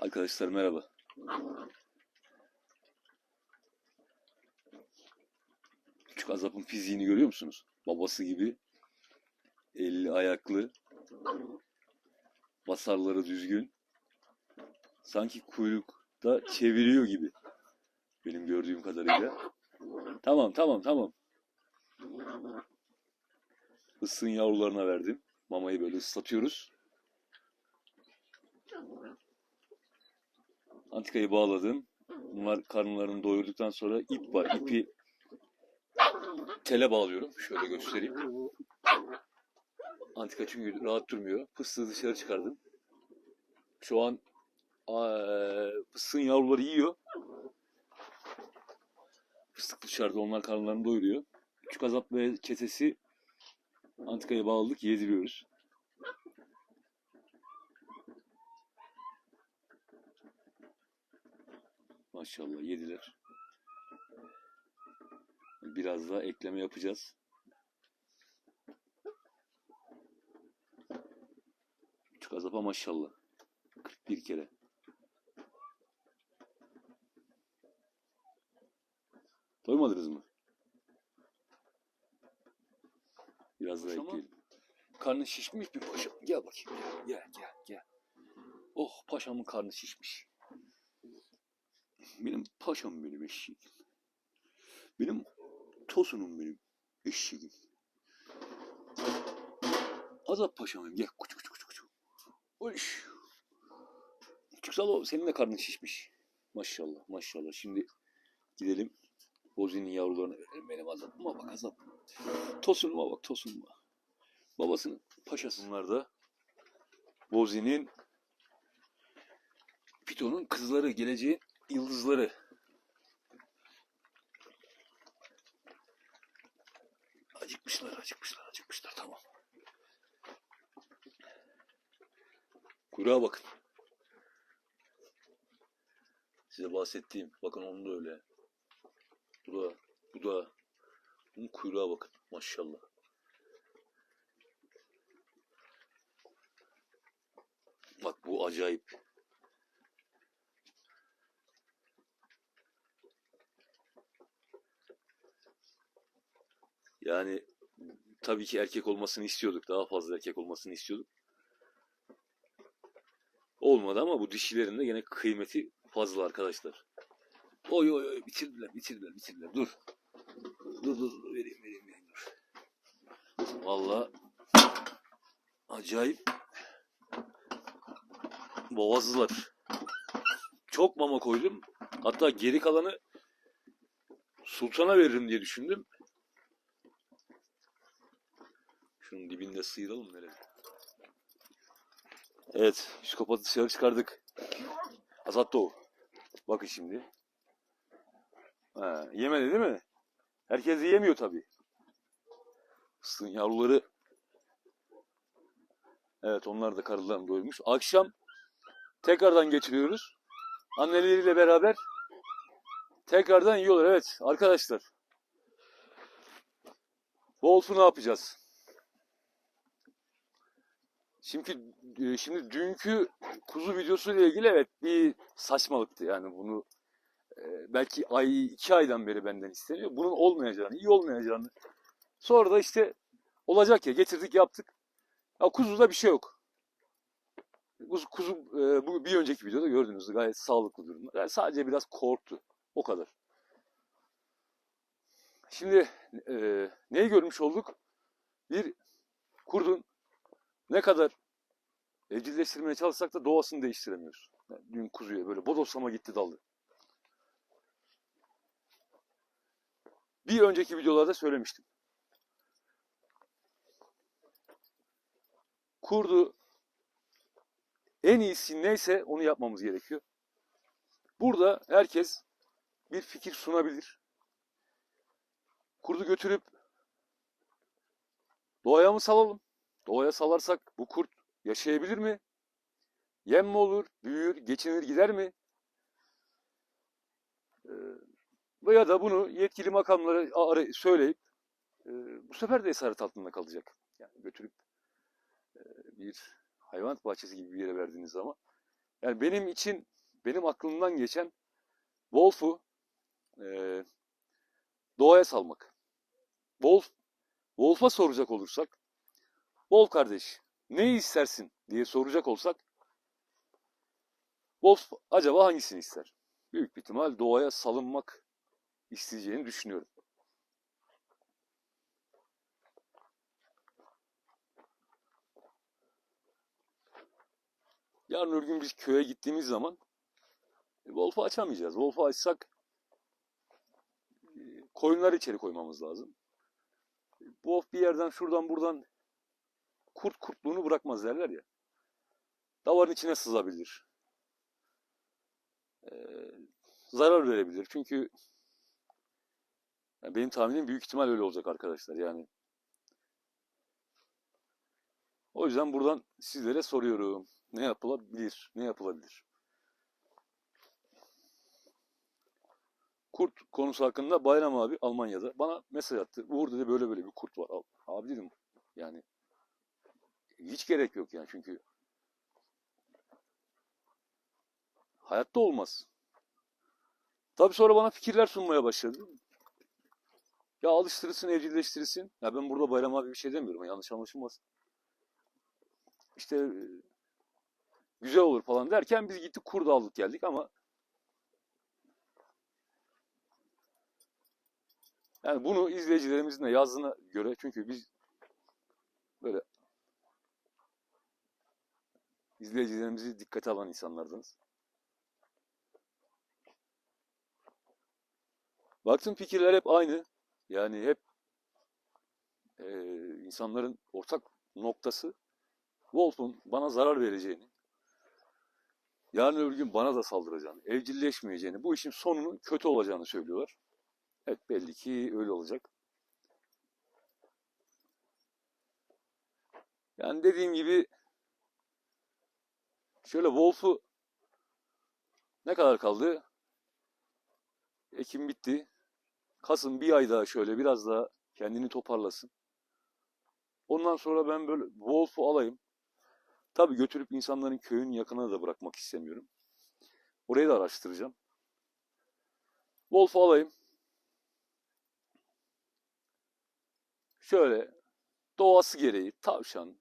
Arkadaşlar merhaba. Küçük Azap'ın fiziğini görüyor musunuz? Babası gibi. Elli ayaklı. Basarları düzgün. Sanki kuyrukta çeviriyor gibi. Benim gördüğüm kadarıyla. Tamam tamam tamam. Isın yavrularına verdim. Mamayı böyle ıslatıyoruz. Antikayı bağladım. Bunlar karınlarını doyurduktan sonra ip var. İpi tele bağlıyorum. Şöyle göstereyim. Antika çünkü rahat durmuyor. Fıstığı dışarı çıkardım. Şu an eee, fıstığın yavruları yiyor. Fıstık dışarıda onlar karınlarını doyuruyor. Küçük azap ve kesesi antikaya bağladık yediriyoruz. Maşallah yediler. Biraz daha ekleme yapacağız. Küçük azapa maşallah. 41 kere. Doymadınız mı? Biraz daha ekleyelim. Karnı şişmiş bir paşam. Gel bakayım. Gel gel gel. Oh paşamın karnı şişmiş. Benim paşam benim eşeğim. Benim tosunum benim eşeğim. Azap paşam benim. Gel kuçu kuçu kuçu kuçu. Oş. Küçük Salo senin de karnın şişmiş. Maşallah maşallah. Şimdi gidelim. Bozi'nin yavrularına verelim. Benim azapıma bak azap. Tosunuma bak tosunuma. Babasının paşası. Bunlar da Bozi'nin Piton'un kızları, geleceğin yıldızları. Acıkmışlar, acıkmışlar, acıkmışlar. Tamam. Kuyruğa bakın. Size bahsettiğim, bakın onun da öyle. Bu da, bu da. Bunun kuyruğa bakın. Maşallah. Bak bu acayip. Yani tabii ki erkek olmasını istiyorduk. Daha fazla erkek olmasını istiyorduk. Olmadı ama bu dişilerin de gene kıymeti fazla arkadaşlar. Oy oy oy bitirdiler bitirdiler bitirdiler. Dur. Dur dur dur vereyim vereyim vereyim dur. Vallahi acayip boğazlılar. Çok mama koydum. Hatta geri kalanı sultana veririm diye düşündüm. Şunun dibinde sıyıralım nereye? Evet, şu kapatı dışarı çıkardık. Azat Doğu. Bakın şimdi. Ha, yemedi değil mi? Herkes yiyemiyor tabii. Fıstığın yavruları Evet onlar da karılarını doymuş. Akşam tekrardan getiriyoruz. Anneleriyle beraber tekrardan yiyorlar. Evet arkadaşlar. Wolf'u ne yapacağız? Şimdi e, şimdi dünkü kuzu videosu ile ilgili evet bir saçmalıktı yani bunu e, belki ay iki aydan beri benden isteniyor. Bunun olmayacağını, iyi olmayacağını. Sonra da işte olacak ya getirdik yaptık. Ya kuzuda bir şey yok. Kuzu, kuzu e, bu bir önceki videoda gördüğünüz gayet sağlıklı durumda. Yani sadece biraz korktu. O kadar. Şimdi e, neyi görmüş olduk? Bir kurdun ne kadar evcilleştirmeye çalışsak da doğasını değiştiremiyoruz. Yani dün kuzuya böyle bodoslama gitti daldı. Bir önceki videolarda söylemiştim. Kurdu en iyisi neyse onu yapmamız gerekiyor. Burada herkes bir fikir sunabilir. Kurdu götürüp doğaya mı salalım? Doğaya salarsak bu kurt yaşayabilir mi? Yem mi olur? Büyür, geçinir gider mi? Ee, veya da bunu yetkili makamlara ara- söyleyip e, bu sefer de esaret altında kalacak. Yani götürüp e, bir hayvanat bahçesi gibi bir yere verdiğiniz zaman Yani benim için, benim aklımdan geçen Wolf'u eee, doğaya salmak. Wolf, Wolf'a soracak olursak, Wolf kardeş ne istersin diye soracak olsak, Wolf acaba hangisini ister? Büyük bir ihtimal doğaya salınmak isteyeceğini düşünüyorum. Yarın öbür gün biz köye gittiğimiz zaman e, Wolf'u açamayacağız. Wolf'u açsak e, koyunları içeri koymamız lazım. Wolf bir yerden şuradan buradan kurt kurtluğunu bırakmaz derler ya. Davarın içine sızabilir. E, zarar verebilir. Çünkü yani benim tahminim büyük ihtimal öyle olacak arkadaşlar. Yani o yüzden buradan sizlere soruyorum. Ne yapılabilir? Ne yapılabilir? Kurt konusu hakkında Bayram abi Almanya'da bana mesaj attı. Uğur dedi böyle böyle bir kurt var. Abi dedim yani hiç gerek yok yani çünkü hayatta olmaz. Tabii sonra bana fikirler sunmaya başladı. Ya alıştırırsın, evcilleştirirsin. Ya ben burada Bayram abi bir şey demiyorum. Yanlış anlaşılmasın. İşte e, güzel olur falan derken biz gittik kurdu aldık geldik ama yani bunu izleyicilerimizin de yazdığına göre çünkü biz böyle izleyicilerimizi dikkate alan insanlardınız. Baktım fikirler hep aynı. Yani hep eee, insanların ortak noktası Wolf'un bana zarar vereceğini, yarın öbür gün bana da saldıracağını, evcilleşmeyeceğini, bu işin sonunun kötü olacağını söylüyorlar. Evet belli ki öyle olacak. Yani dediğim gibi şöyle Wolf'u ne kadar kaldı? Ekim bitti. Kasım bir ay daha şöyle biraz daha kendini toparlasın. Ondan sonra ben böyle Wolf'u alayım. Tabii götürüp insanların köyün yakınına da bırakmak istemiyorum. Orayı da araştıracağım. Wolf'u alayım. Şöyle doğası gereği tavşan,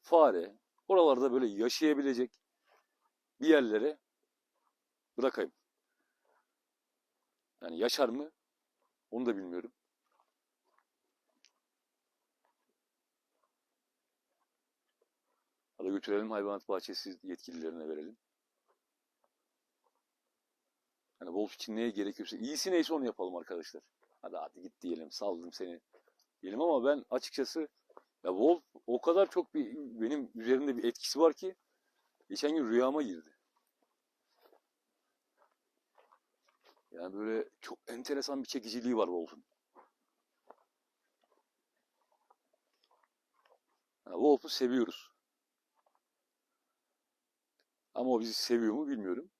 fare, oralarda böyle yaşayabilecek bir yerlere bırakayım. Yani yaşar mı? Onu da bilmiyorum. Hadi götürelim hayvanat bahçesi yetkililerine verelim. Hani Wolf için neye gerekiyorsa, iyisi neyse onu yapalım arkadaşlar. Hadi hadi git diyelim, saldım seni diyelim ama ben açıkçası ya Wolf o kadar çok bir benim üzerimde bir etkisi var ki geçen gün rüyama girdi. Yani böyle çok enteresan bir çekiciliği var Wolf'un. Yani Wolf'u seviyoruz. Ama o bizi seviyor mu bilmiyorum.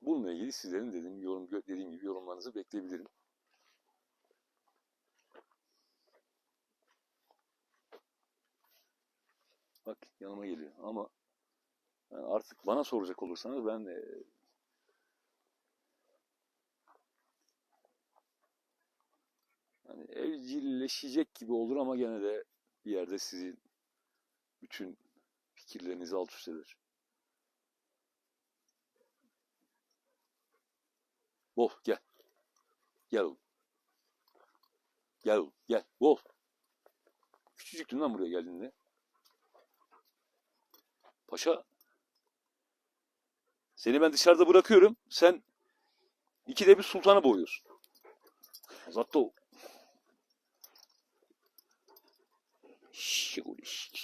Bununla ilgili sizlerin dediğim, yorum, dediğim gibi yorumlarınızı bekleyebilirim. Bak yanıma geliyor ama yani artık bana soracak olursanız ben e, yani evcilleşecek gibi olur ama gene de bir yerde sizin bütün fikirlerinizi alt üst eder. Wolf gel. Gel oğlum. Gel oğlum gel. Wolf. Küçücüktün lan buraya geldiğinde. Paşa. Seni ben dışarıda bırakıyorum. Sen ikide bir sultana boğuyorsun. Zaten o. Şıguli şık.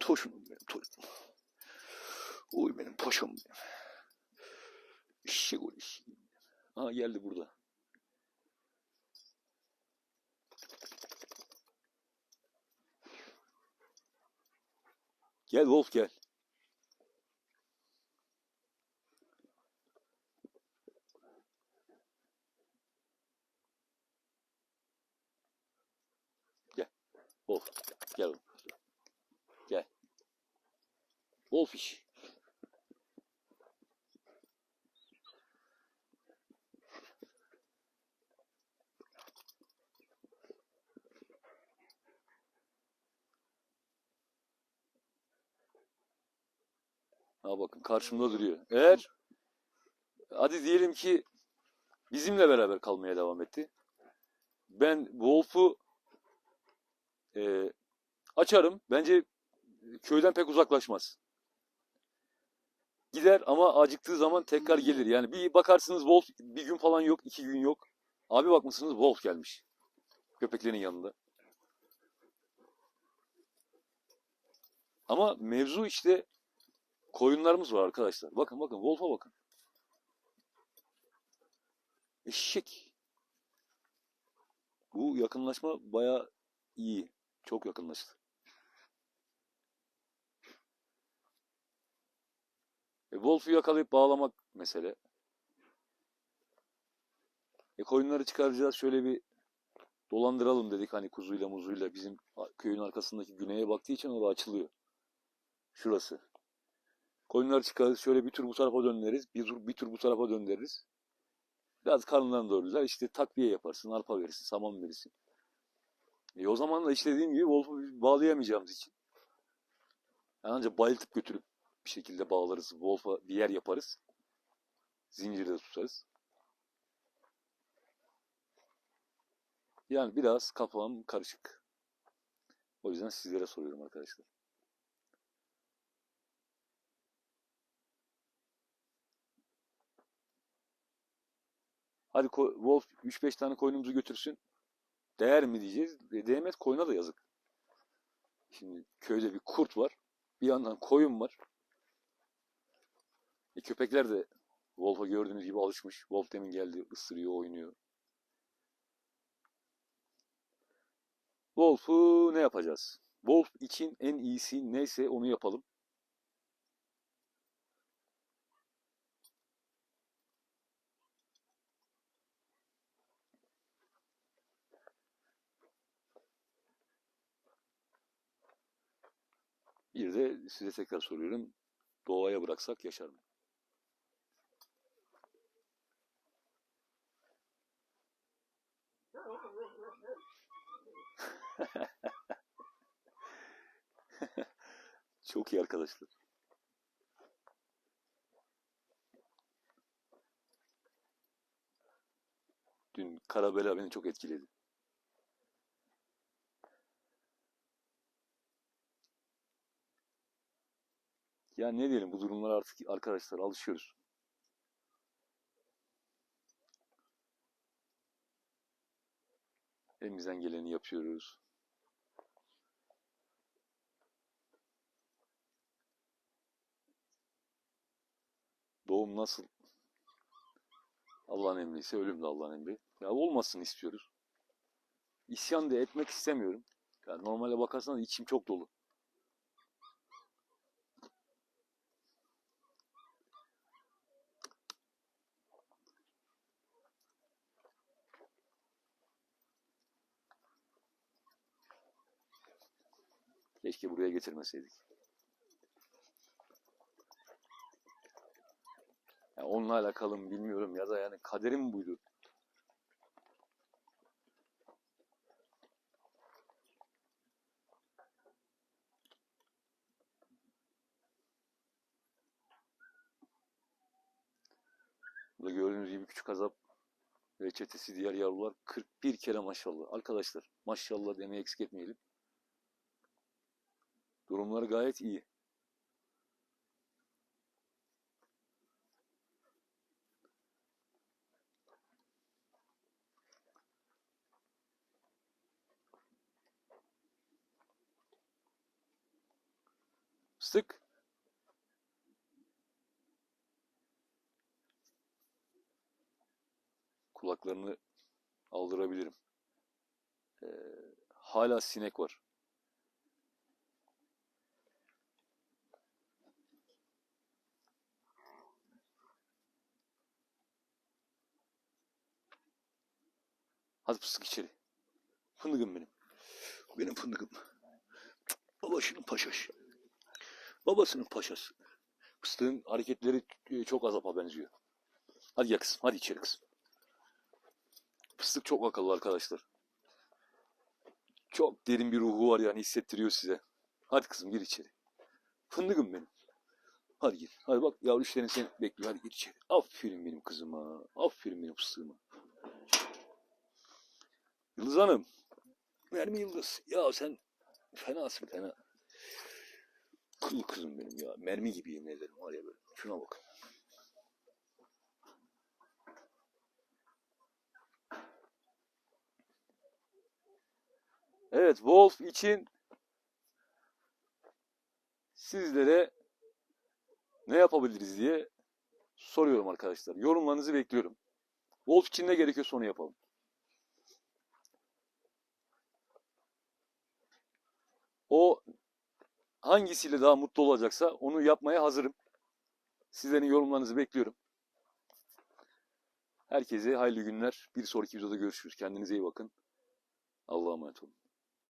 Toşum benim toşum. Oy benim paşam benim. Şıguli şık. Aa geldi burada. Gel Wolf gel. Gel. Wolf. Gel. oğlum. Gel. Wolf iş. Ha bakın karşımda duruyor. Eğer hadi diyelim ki bizimle beraber kalmaya devam etti. Ben Wolf'u e, açarım. Bence köyden pek uzaklaşmaz. Gider ama acıktığı zaman tekrar gelir. Yani bir bakarsınız Wolf bir gün falan yok, iki gün yok. Abi bakmışsınız Wolf gelmiş. Köpeklerin yanında. Ama mevzu işte koyunlarımız var arkadaşlar. Bakın bakın Wolf'a bakın. Eşek. Bu yakınlaşma baya iyi. Çok yakınlaştı. E, Wolf'u yakalayıp bağlamak mesele. E, koyunları çıkaracağız. Şöyle bir dolandıralım dedik. Hani kuzuyla muzuyla bizim köyün arkasındaki güneye baktığı için orada açılıyor. Şurası. Koyunları çıkarırız. Şöyle bir tur bu tarafa döndüririz. Bir tur, bir tur bu tarafa döndüririz. Biraz karnından doyururlar. İşte takviye yaparsın. Arpa verirsin. Saman verirsin. E o zaman da işte dediğim gibi Wolf'u bağlayamayacağımız için. Yani ancak bayıltıp götürüp bir şekilde bağlarız. Wolf'a bir yer yaparız. Zincirde tutarız. Yani biraz kafam karışık. O yüzden sizlere soruyorum arkadaşlar. Hadi Wolf 3-5 tane koyunumuzu götürsün. Değer mi diyeceğiz? Değmez koyuna da yazık. Şimdi köyde bir kurt var. Bir yandan koyun var. E, köpekler de Wolf'a gördüğünüz gibi alışmış. Wolf demin geldi, ısırıyor, oynuyor. Wolf'u ne yapacağız? Wolf için en iyisi neyse onu yapalım. Bir de size tekrar soruyorum. Doğaya bıraksak yaşar mı? Çok iyi arkadaşlar. Dün Karabela beni çok etkiledi. Ya ne diyelim bu durumlara artık arkadaşlar alışıyoruz. Elimizden geleni yapıyoruz. Doğum nasıl? Allah'ın emriyse ölüm de Allah'ın emri. Ya olmasın istiyoruz. İsyan da etmek istemiyorum. Yani normale bakarsanız içim çok dolu. Keşke buraya getirmeseydik. Ya onunla alakalı mı bilmiyorum ya da yani kaderim buydu. Burada gördüğünüz gibi küçük azap ve çetesi diğer yavrular 41 kere maşallah. Arkadaşlar maşallah demeyi eksik etmeyelim. Durumları gayet iyi. Sık. Kulaklarını aldırabilirim. Ee, hala sinek var. Hadi fıstık içeri. Fındıkım benim. Benim fındıkım. Babasının paşası. Babasının paşası. Fıstığın hareketleri e, çok azapa benziyor. Hadi ya kızım, hadi içeri kızım. Fıstık çok akıllı arkadaşlar. Çok derin bir ruhu var yani hissettiriyor size. Hadi kızım gir içeri. Fındıkım benim. Hadi gir. Hadi bak yavru işlerin seni bekliyor. Hadi gir içeri. Aferin benim kızıma. Aferin benim fıstığıma. Yıldız Hanım. Mermi Yıldız. Ya sen fenasın fena. Kıl kızım benim ya. Mermi gibi yemin ederim var ya böyle. Şuna bak. Evet Wolf için sizlere ne yapabiliriz diye soruyorum arkadaşlar. Yorumlarınızı bekliyorum. Wolf için ne gerekiyorsa onu yapalım. O hangisiyle daha mutlu olacaksa onu yapmaya hazırım. Sizlerin yorumlarınızı bekliyorum. Herkese hayırlı günler. Bir sonraki videoda görüşürüz. Kendinize iyi bakın. Allah'a emanet olun.